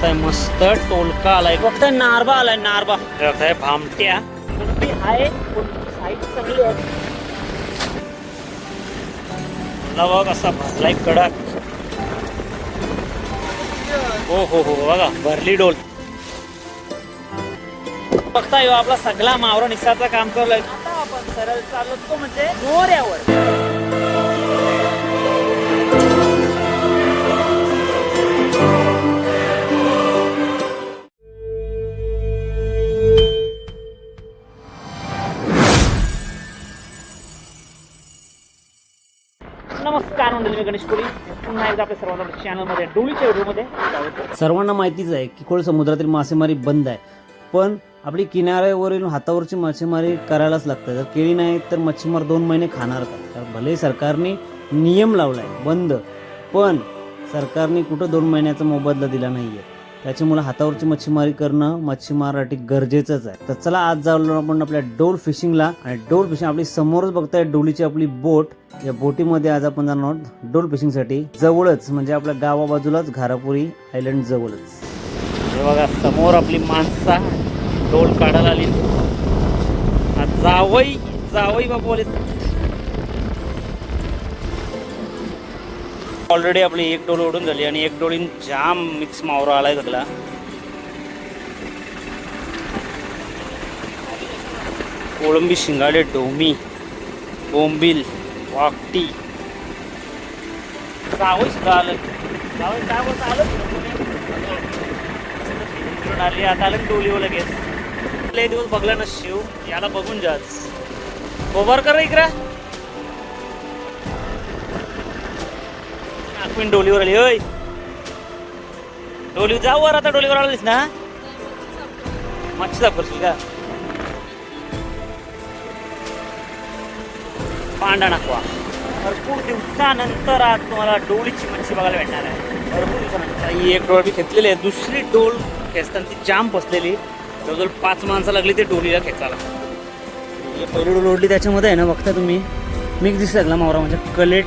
बघताय मस्त टोलका आलाय. बघताय नारबा आलाय नारबा. बघताय भामट्या. कुठली आहे साईज चांगली आहे. बघ असा भरलाय कडक. हो हो हो बघा भरली डोल. बघताय आपला सगळा मावरा निसाचा काम चालू आता आपण सरळ चालतो म्हणजे मोऱ्यावर पुन्हा एकदा आपल्या सर्वांना चॅनलमध्ये डोळीच्या व्हिडिओमध्ये सर्वांना माहितीच आहे की खोल समुद्रातील मासेमारी बंद आहे. पण आपली किनाऱ्यावरील हातावरची मासेमारी करायलाच लागते. जर केली नाही तर मच्छीमार दोन महिने खाणार का? तर भले सरकारने नियम लावलाय बंद. पण सरकारने कुठं दोन महिन्याचा मोबदला दिला नाहीये? त्याच्यामुळे हातावरची मच्छीमारी करणं मच्छीमारासाठी गरजेचंच आहे. तर चला आज जाऊ आपण आपल्या डोल फिशिंगला आणि डोल फिशिंग आपली समोरच बघताय डोलीची आपली बोट. या बोटीमध्ये आज आपण जाणार आहोत डोल फिशिंगसाठी. जवळच म्हणजे आपल्या गावाबाजूलाच घारापुरी आयलंड जवळच. हे बघा समोर आपली माणसा डोल काढायला आली. जावई जावई बापू आले ऑलरेडी आपली एक डोल ओढून झाली आणि एक डोळीन जाम मिक्स मावरा आलाय सगळा. कोळंबी शिंगाडे डोमी बोंबील वाकटी. जावई सुद्धा आलं जावई काय बोलता? आलं आली आता आलं डोलीवर लगेच. लय दिवस बघला ना शिव याला बघून जाच. गोबर कर इकडं. आखवीन डोलीवर आली होय. डोली जाऊ वर आता डोलीवर आलीस ना. मच्छी दाखवशील का? पांडा नाकवा भरपूर दिवसानंतर आज तुम्हाला डोलीची मच्छी बघायला भेटणार आहे. भरपूर दिवसानंतर. ही एक डोळ मी खेचलेली आहे. दुसरी डोल खेचताना ती जाम बसलेली. जवळजवळ पाच माणसं लागली ते डोलीला खेचायला. पहिली डोल ओढली त्याच्यामध्ये आहे ना बघता तुम्ही. मिक्स दिसत लागला मावरा म्हणजे कलेट.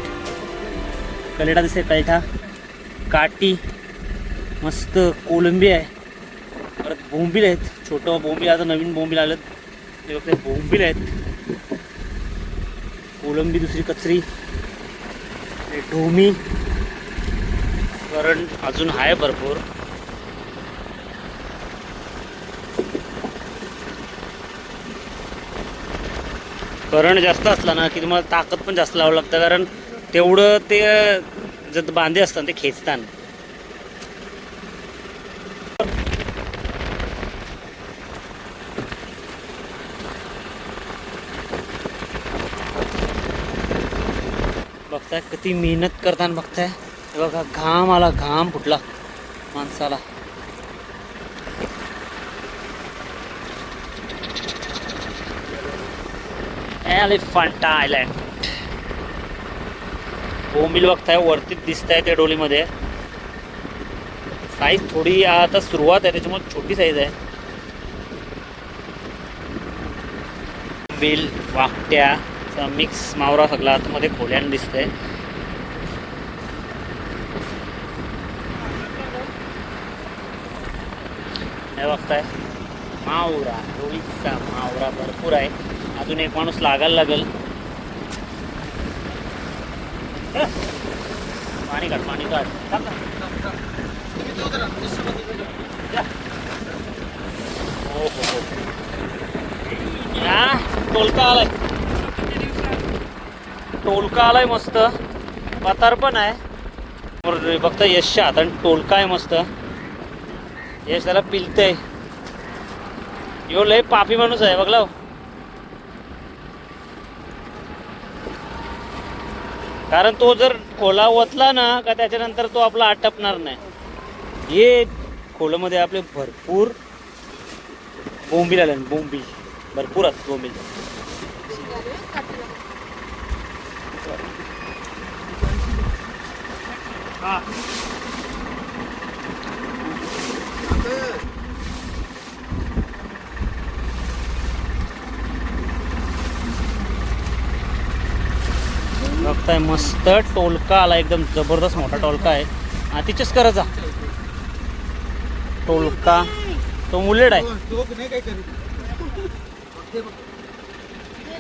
कलेटा दिसते कलेटा काटी मस्त कोलंबी आहे. परत बोंबील आहेत. छोटं बोंबील आता नवीन बोंबील आलं ते बघते बोंबील आहेत. कोलंबी दुसरी कचरी. ढोमी. कारण अजून आहे भरपूर. करंट जास्त असला ना की तुम्हाला ताकद पण जास्त लावावं लागतं कारण तेवढं ते जर बांधे असतात ते खेचतात. बघताय किती मेहनत करताना बघताय. बघा घाम आला घाम फुटला माणसाला. एलिफंटा आयलँड बोंबील बघताय वरतीच दिसत आहे त्या डोलीमध्ये. साईज थोडी आता सुरुवात आहे त्याच्यामुळे छोटी साईज आहे. बिल वाकट्या मिक्स मावरा सगळा आतमध्ये खोल्यानं दिसतंय. हे बघताय मावरा डोळीचा मावरा भरपूर आहे. अजून एक माणूस लागायला लागेल. पाणी काढ पाणी काढ. हो हो या टोलका आलाय. टोलका आलाय मस्त. पतार पण आहे. फक्त यश यशच्या हाताने टोलका आहे मस्त. यश त्याला पिलतंय. यो लय पापी माणूस आहे बघला कारण तो जर खोला ओतला ना का त्याच्यानंतर तो आपला आटपणार नाही. हे खोलामध्ये आपले भरपूर बोंबील आले बोंबील. भरपूर असतात बोंबील. बघताय मस्त टोलका आला एकदम जबरदस्त मोठा टोलका आहे. हा तिचेच करत जा. टोलका. तो मुलेड आहे.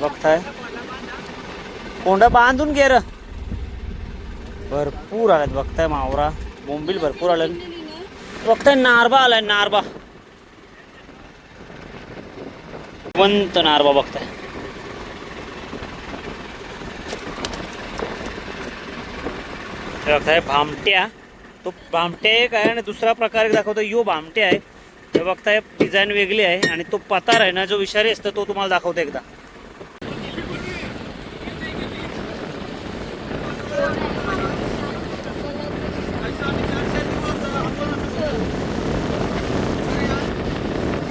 बघताय. कोंडा बांधून घे र. भरपूर आल्यात बघताय मावरा. बोंबील भरपूर आले बघताय नारबा आलाय नारबा. वंत नारबा बघताय. बघताय भामट्या। तो भामट्या एक आहे आणि दुसरा प्रकार एक दाखवतो. यो भामट्या आहे. हे बघताय डिझाईन वेगळी आहे आणि तो पतार आहे ना जो विषारी असतो तो तुम्हाला दाखवतो एकदा.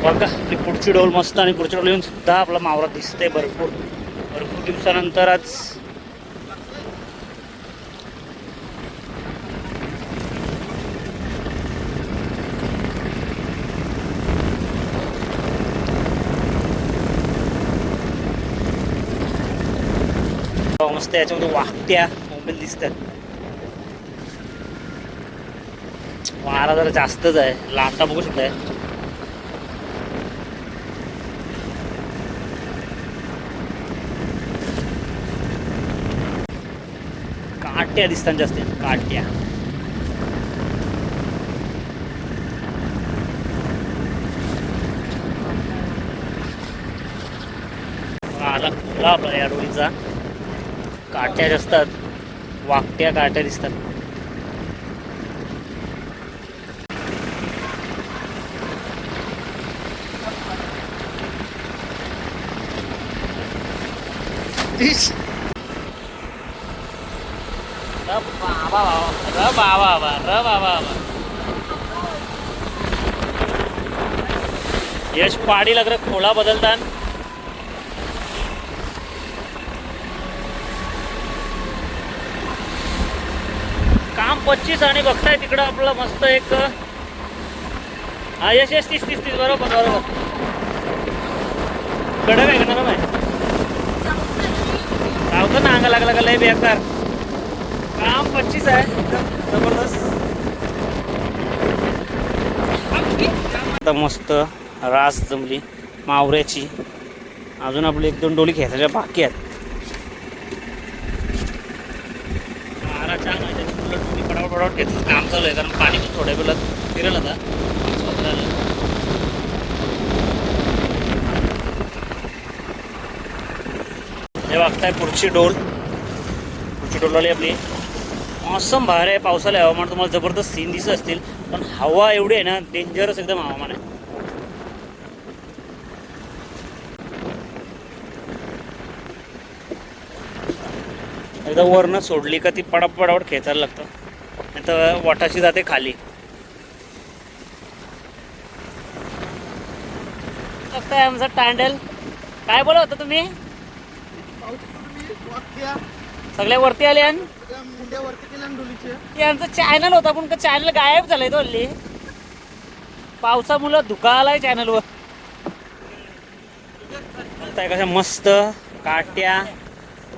बघा आपली पुढची डोल मस्त आणि पुढची डोल येऊन सुद्धा आपला मावरा दिसतंय भरपूर. भरपूर दिवसानंतर आज मस्त याच्यामध्ये वाकट्या मोबाईल दिसतात. वारा जरा जास्तच आहे. लाटा बघू शकताय. काट्या दिसतात जास्त. काट्या. आला खुला आपला या डोळीचा काट्या असतात वाकट्या काट्या दिसतात. बाबा र बाबा र बाबा यश पाडी लग खोला बदलतात पच्चीस आणि बघताय तिकडं आपलं मस्त एक हा यश यश तीस तीस तीस बरोबर बरोबर. कडक आहे का नाही आहे ना अंगा लागला का लय बेकार. काम पच्चीस आहे. जबरदस्त. आता मस्त रास जमली. मावऱ्याची. अजून आपली एक दोन डोली खेचायच्या बाकी आहेत मारा छान आहे त्याची उलट डोली पडावट काम चालू आहे कारण पाणी पण थोड्या वेळात फिरेल आता. हे वागताय पुढची डोल. पुढची डोल आली आपली. मौसम भार आहे. पावसाळी हवामान तुम्हाला जबरदस्त सीन दिसत असतील. पण हवा एवढी आहे ना डेंजरस एकदम हवामान आहे. एकदा वरनं सोडली का ती पडापडावर खेचायला लागतं. तर वाटाशी जाते खाली. बघताय आमचं टँडल काय बोलत होता तुम्ही? सगळ्या वरती आले आणि? यांचं चॅनल होता पण चॅनल गायब झालंय तो हल्ली. पावसामुळं धुका आलाय चॅनलवर बघताय कशा मस्त काट्या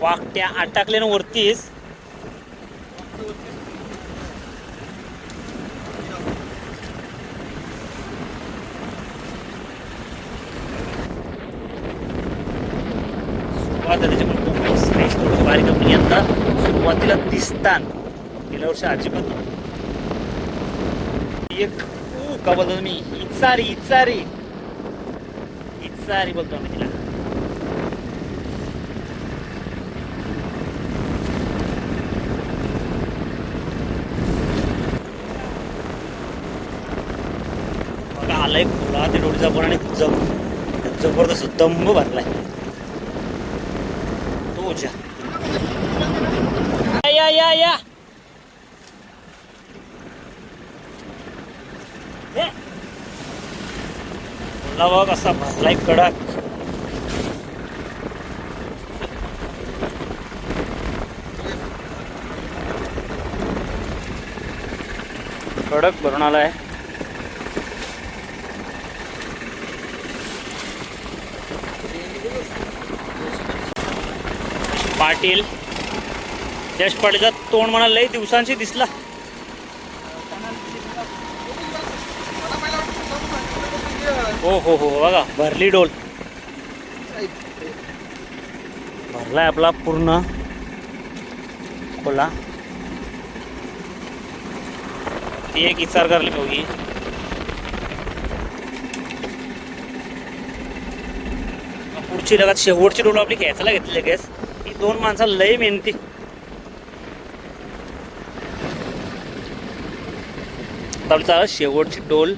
वाकट्या अटकले ना वरतीच सुरुवात आहे त्याच्यामुळे स्पेस थोडं बारीक आपण यंदा सुरुवातीला गेल्या वर्षी अजिबात नव्हतं. एक का बोलतो मी इचारी इचारी. इचारी बोलतो मी तिला. आलाय खुला ते डोळीचा पण आणि जब जबरदस्त दंब भरलाय. तो जा. या या या. ए. बघ असा भरलाय कडक. कडक भरून आलाय. पाटील. यश पाटीलचा तोंड मला लई दिवसांशी दिसला. हो हो हो बघा भरली डोल. भरलाय आपला पूर्ण खोला. ती एक इचार करली बघी. पुढची लगात शेवटची डोल आपली घ्यायला घेतली लगेच. ही दोन माणसं लय मेहनती. आता शेवटची टोल.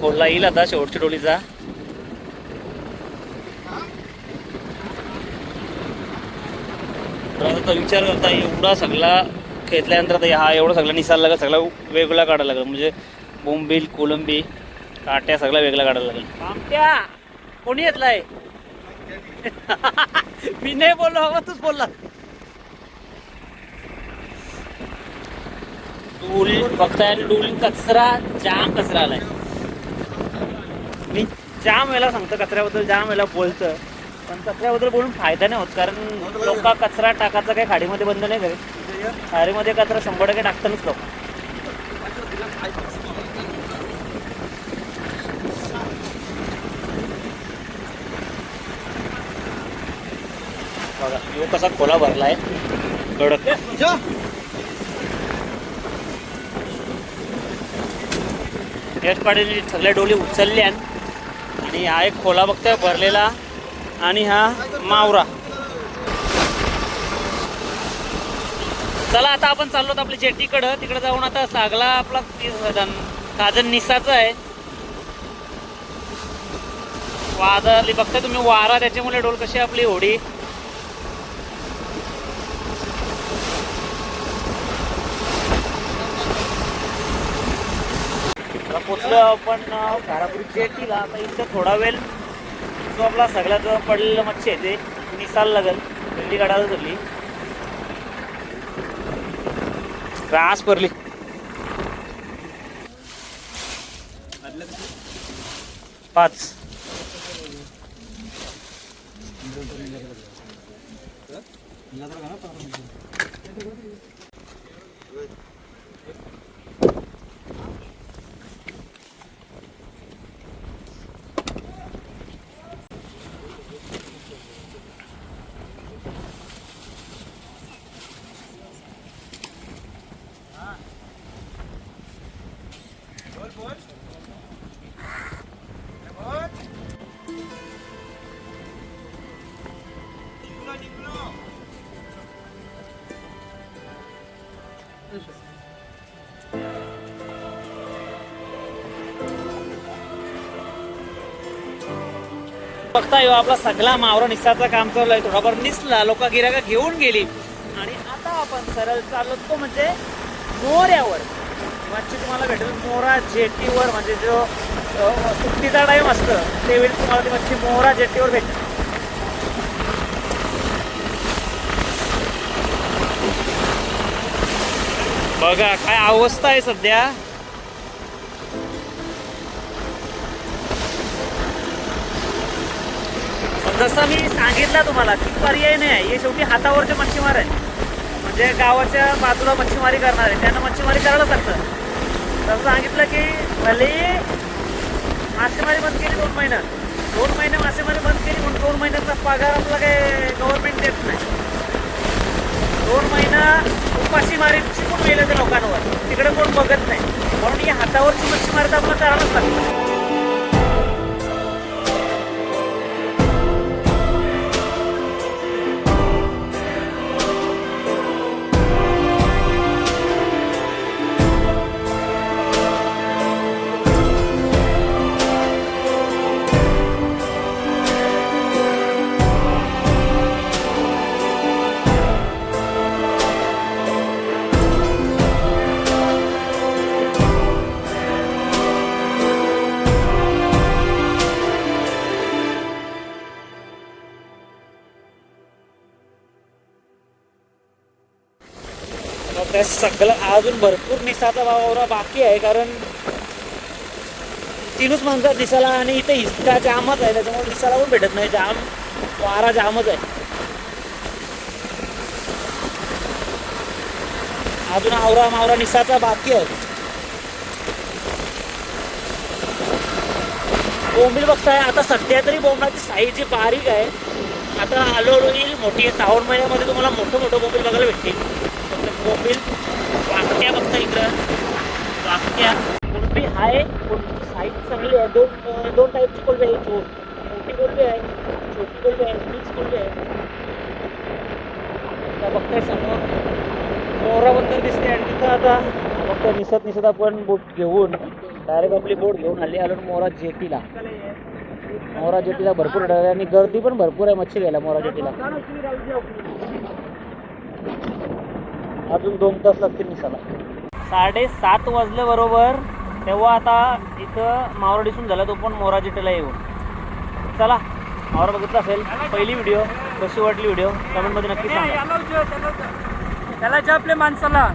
खोलला येईल आता शेवटची टोलीचा तर विचार करता एवढा सगळा खेचल्यानंतर आता हा एवढा सगळा निसाल लागला सगळा वेगळा काढायला लागेल. म्हणजे बोंबील कोलंबी काट्या सगळा वेगळा काढायला लागेल. आमट्या कोणी येतलाय मी नाही बोललो हवा तूच बोलला. डोल बघताय डोल कचरा जाम कचरा आलाय. मी जाम वेळेला सांगतो कचऱ्याबद्दल जाम वेळेला बोलतं पण कचऱ्याबद्दल बोलून फायदा नाही होत कारण लोक कचरा टाकायचा काही खाडीमध्ये बंद नाही करे खाडीमध्ये कचरा शंभर टक्के टाकतानच लोक. बघा यो कसा खोला भरलाय. कडक याच पाडीने सगळ्या डोली उचलल्या आणि हा एक खोला बघतोय भरलेला आणि हा मावरा. चला आता आपण चाललो आपल्या जेटीकडं. तिकडे जाऊन आता सागला आपला काजन निसाचा आहे. वादळली बघताय तुम्ही वारा त्याच्यामुळे डोल कशी आपली होडी पोचलो आपण अं, धारापुरी जेटीला आता इथं थोडा वेळ जो आपला सगळ्यात पडलेलं मच्छी आहे ते निसाल लागल भेंडी काढायला धरली. त्रास पडली पाच. बघता येऊ हो, आपला सगळा मावरा निसाचा काम चालू आहे. थोडाफार निसला लोक गिराका घेऊन गेली. आणि आता आपण सरळ चाललो तो म्हणजे मोऱ्यावर मच्छी तुम्हाला भेटेल मोरा जेटीवर म्हणजे जो सुट्टीचा टाईम असतं त्यावेळी तुम्हाला ती मच्छी मोरा जेटीवर भेटेल. बघा काय अवस्था आहे सध्या. जसं मी सांगितलं तुम्हाला की पर्याय नाही आहे. हे शेवटी हातावरचे मच्छीमार आहे म्हणजे गावाच्या बाजूला मच्छीमारी करणार आहे. त्यांना मच्छीमारी करायला लागतं तसं सांगितलं की भले मासेमारी बंद केली दोन महिन्यात दोन महिने मासेमारी बंद केली म्हणून दोन महिन्याचा पगार आपला काही गव्हर्नमेंट देत नाही. दोन महिना उपाशीमारी शिकून गेले ते लोकांवर. तिकडे कोण बघत नाही. म्हणून ही हातावरची मच्छीमारी तर आपल्याला करायलाच लागतं. मग त्या सगळं अजून भरपूर निसाचा वावरा बाकी आहे कारण तीनच माणसं दिसायला आणि इथे हिसका जामच आहे त्याच्यामुळे दिसायला पण भेटत नाही जाम वारा जामच आहे. अजून आवरा मावरा निसाचा बाकी आहे. बोंबील बघताय आता सध्या तरी बोंबलाची साईज जी बारीक आहे. आता हळूहळू येईल मोठी आहे श्रावण महिन्यामध्ये तुम्हाला मोठं मोठं बोंबील बघायला भेटतील. फक्त बोंबील वाकट्या बघता इकडं. वाकट्या. कोळंबी आहे कोळंबीची साईज चांगली आहे. दोन दोन टाईपची कोळंबी आहे छो- मोठी कोळंबी आहे छोटी कोळंबी आहे मिक्स कोळंबी आहे. आता बघताय समोर. मोरा बंदर दिसते आणि तिथं आता. फक्त निसत निसत आपण बोट घेऊन डायरेक्ट आपली बोट घेऊन आली आलो मोरा जेटीला. मोरा जेटीला भरपूर आहे आणि गर्दी पण भरपूर आहे मच्छी घ्यायला मोरा जेटीला. अजून दोन तास लागतील निसाला. साडेसात वाजले बरोबर. तेव्हा आता इथं मावरा दिसून झाला तो पण मोरा जेटीला येऊन. चला मावरा बघितला असेल पहिली व्हिडिओ कशी वाटली व्हिडिओ कमेंटमध्ये नक्की सांगा. त्याला जपले माणसाला.